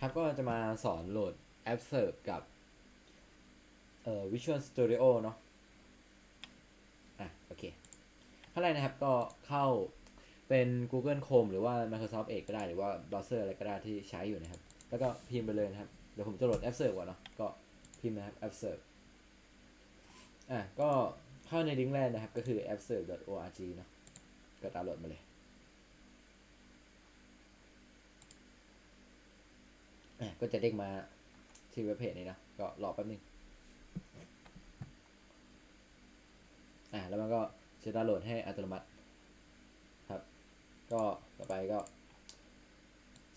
ครับก็จะมาสอนโหลดแอปเสิร์ฟกับเอ่อ Visual Studio เนาะอะโอเคข้างในนะครับก็เข้าเป็น Google Chrome หรือว่า Microsoft Edge ก็ได้หรือว่าเบราว์เซอร์อะไรก็ได้ที่ใช้อยู่นะครับ แล้วก็พิมพ์ไปเลยนะครับ เดี๋ยวผมจะโหลดแอปเสิร์ฟก่อนเนาะก็พิมพ์นะครับแอปเสิร์ฟอะก็เข้าในลิงก์แรกนะครับ ก็คือ appserve.org เนาะก็ดาวน์โหลดมาเลย อะ ก็จะเด้งมาที่เว็บเพจนี้นะ ก็รอแป๊บนึง อะแล้วมันก็จะดาวน์โหลดให้อัตโนมัติ ครับ ก็ต่อไปก็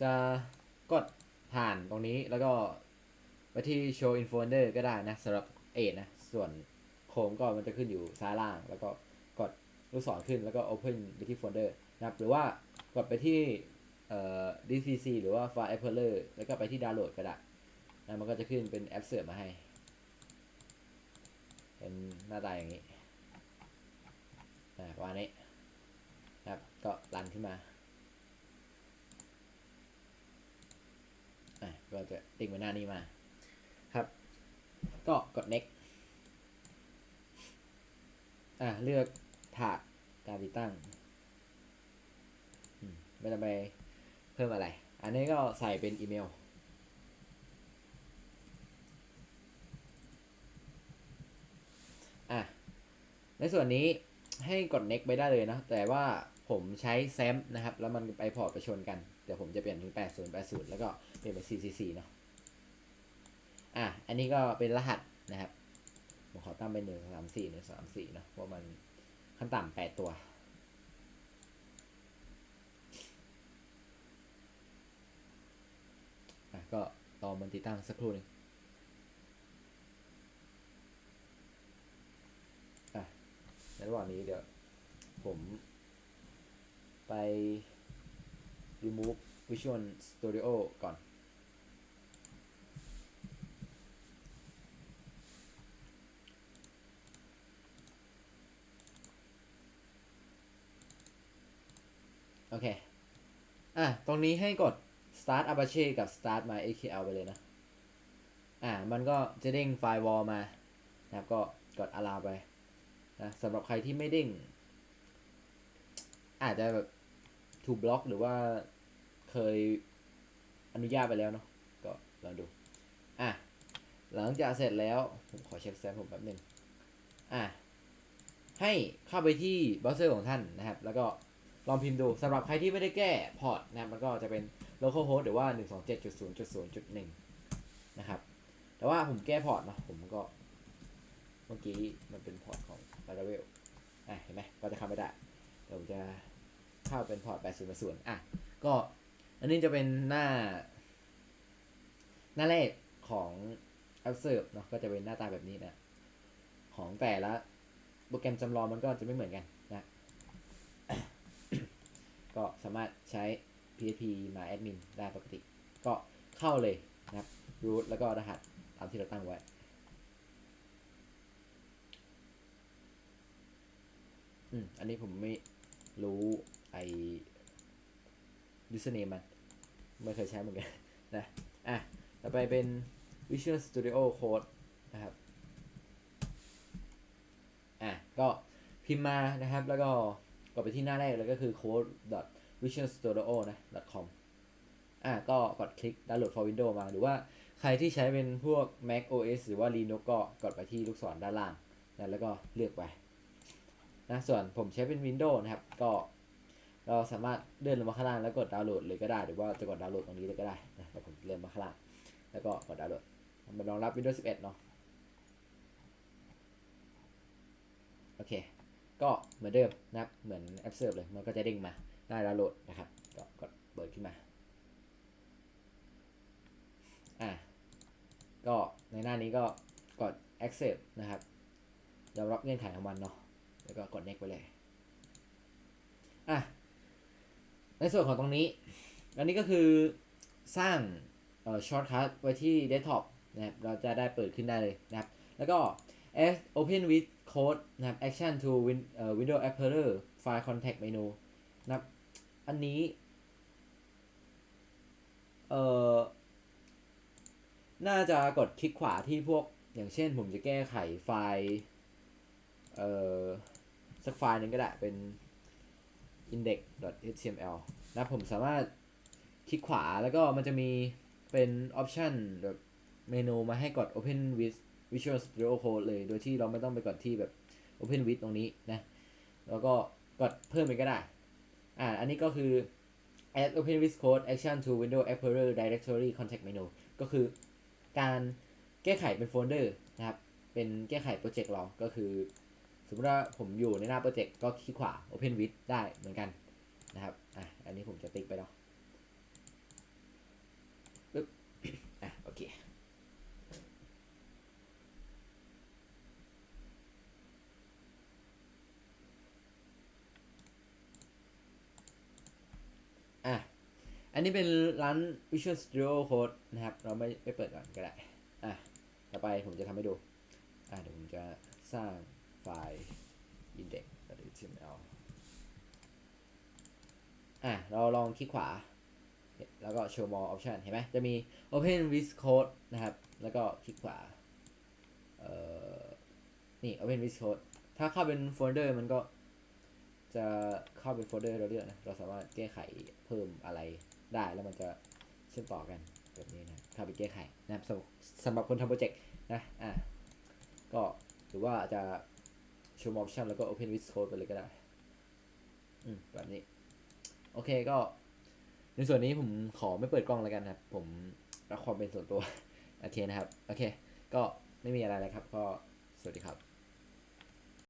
จะกดผ่านตรงนี้แล้วก็ไปที่ show in folder ก็ได้นะสำหรับเอนะ ส่วนโคมก็มันจะขึ้นอยู่ซ้ายล่าง แล้วก็กดลูกศรขึ้นแล้วก็ open ไปที่โฟลเดอร์นะครับ หรือว่ากดไปที่ เอ่อ DCC หรือว่า File Explorer แล้วก็ไปที่ดาวน์โหลดก็ได้นะมันก็จะขึ้นเป็นแอปเสิร์ฟมาให้ เป็นหน้าตาอย่างนี้อ่าประมาณนี้ครับก็รันขึ้นมาอะก็จะติ๊กไปหน้านี้มา ครับ ก็กด next อะเลือกถาดการติดตั้งไม่ต้องไป พิ่มอะไร อันนี้ก็ใส่เป็นอีเมล อะ ในส่วนนี้ให้กด next ไปได้เลยนะ แต่ว่าผมใช้แซมนะครับ แล้วมันไปพอร์ตไปชนกัน เดี๋ยวผมจะเปลี่ยนเป็น8080 แล้วก็เปลี่ยนเป็น 444 เนาะ อะ อันนี้ก็เป็นรหัสนะครับ ผมขอตั้งเป็น134 134เนาะเพราะมันขั้นต่ำ8ตัว อะ ก็รอมันติดตั้งสักครู่หนึงอะในระหว่างนี้เดี๋ยวผมไป remove Visual Studio ก่อน โอเค อะ ตรงนี้ให้กด start Apache กับ start my AKL ไปเลยนะ อะมันก็จะเด้งไฟล์ wall มานะครับ ก็กด allow ไปนะสำหรับใครที่ไม่เด้ง อาจจะแบบ ถูกบล็อกหรือว่าเคยอนุญาตไปแล้วเนาะ ก็ลองดู อะ หลังจากเสร็จแล้ว ผมขอเช็คแซมผมแป๊บหนึ่งอะ ให้เข้าไปที่เบราว์เซอร์ของท่านนะครับ แล้วก็ลองพิมพ์ดูสำหรับใครที่ไม่ได้แก้พอร์ตนะครับมันก็จะเป็น localhost หรือว่า 127.0.0.1 นะครับ แต่ว่าผมแก้พอร์ตเนาะผมก็ เมื่อกี้มันเป็นพอร์ตของ Laravel อะเห็นไหมก็จะเข้าไม่ได้ เดี๋ยวผมจะเข้าเป็นพอร์ต 80.0อะ ก็อันนี้จะเป็นหน้า หน้าแรกของ a p s e r v e เนาะก็จะเป็นหน้าตาแบบนี้นะ ของแต่ละโปรแกรมจำลองมันก็จะไม่เหมือนกันนะ ก็สามารถใช้ PHP มา admin ได้ปกติ ก็เข้าเลยนะครับ root แล้วก็รหัสตามที่เราตั้งไว้ อืม อันนี้ผมไม่รู้ไอ username มันไม่เคยใช้เหมือนกันนะ อะ ต่อไปเป็น Visual Studio Code นะครับ อะ ก็พิมพ์มานะครับ แล้วก็กดไปที่หน้าแรกเลยก็คือ vision studio นะ .com อะก็กดคลิก download for Windows มา หรือว่าใครที่ใช้เป็นพวก Mac OS หรือว่า Linux ก็กดไปที่ลูกศรด้านล่างนะแล้วก็เลือกไปนะส่วนผมใช้เป็น Windows นะครับก็เราสามารถเลื่อนลงมาข้างล่างแล้วกดดาวน์โหลดเลยก็ได้ หรือว่าจะกดดาวน์โหลดตรงนี้เลยก็ได้นะแต่ผมเลื่อนมาข้างล่างแล้วก็กดดาวน์โหลดมันรองรับ Windows 11 เนาะโอเค ก็เหมือนเดิมนะครับเหมือนแอปเซิร์ฟเลย มันก็จะเด้งมา ได้ดาวน์โหลดนะครับก็กดเปิดขึ้นมาอะก็ในหน้านี้ก็กด accept นะครับยอมรับเงื่อนไขของมันเนาะแล้วก็กด next ไปเลยอะในส่วนของตรงนี้ อันนี้ก็คือสร้างเอ่อ shortcut ไว้ที่ desktop นะครับเราจะได้เปิดขึ้นได้เลยนะครับ แล้วก็ as open with code นะครับ action to win เอ่อ window explorer file contact menu นะครับ อันนี้ เอ่อ น่าจะกดคลิกขวาที่พวก อย่างเช่นผมจะแก้ไขไฟล์เอ่อ สักไฟล์หนึ่งก็ได้เป็น index.html นะผมสามารถคลิกขวาแล้วก็มันจะมีเป็นออปชันแบบเมนูมาให้กด open with visual studio code เลย โดยที่เราไม่ต้องไปกดที่แบบ open with ตรงนี้นะ แล้วก็กดเพิ่มไปก็ได้ อ่าอันนี้ก็คือ add open with code action to window explorer directory context menu ก็คือการแก้ไขเป็นโฟลเดอร์นะครับ เป็นแก้ไขโปรเจกต์เราก็คือ สมมติว่าผมอยู่ในหน้าโปรเจกต์ก็คลิกขวา open with ได้เหมือนกันนะครับ อะ อันนี้ผมจะติ๊กไปเนาะปึ๊บ อะ โอเค อะ อันนี้เป็นร้าน Visual Studio Code นะครับ เราไม่ไม่เปิดก่อนก็ได้ อะ ต่อไปผมจะทำให้ดู อะ เดี๋ยวผมจะสร้างไฟล์ index.html อะ เราลองคลิกขวา แล้วก็ show more option เห็นไหม จะมี open with code นะครับ แล้วก็คลิกขวา เอ่อ นี่ open with code ถ้าเข้าเป็นโฟลเดอร์มันก็ จะเข้าเป็นโฟลเดอร์เราเลือกนะ เราสามารถแก้ไขเพิ่มอะไรได้แล้วมันจะเชื่อมต่อกันแบบนี้นะเข้าไปแก้ไขนะครับสำหรับสำหรับคนทำโปรเจกต์นะอะก็หรือว่าจะ show more option แล้วก็ open with code ไปเลยก็ได้ อืม แบบนี้ โอเคก็ ในส่วนนี้ผมขอไม่เปิดกล้องแล้วกันนะครับ ผมรักความเป็นส่วนตัว โอเคนะครับ โอเค ก็ไม่มีอะไรเลยครับ ก็สวัสดีครับ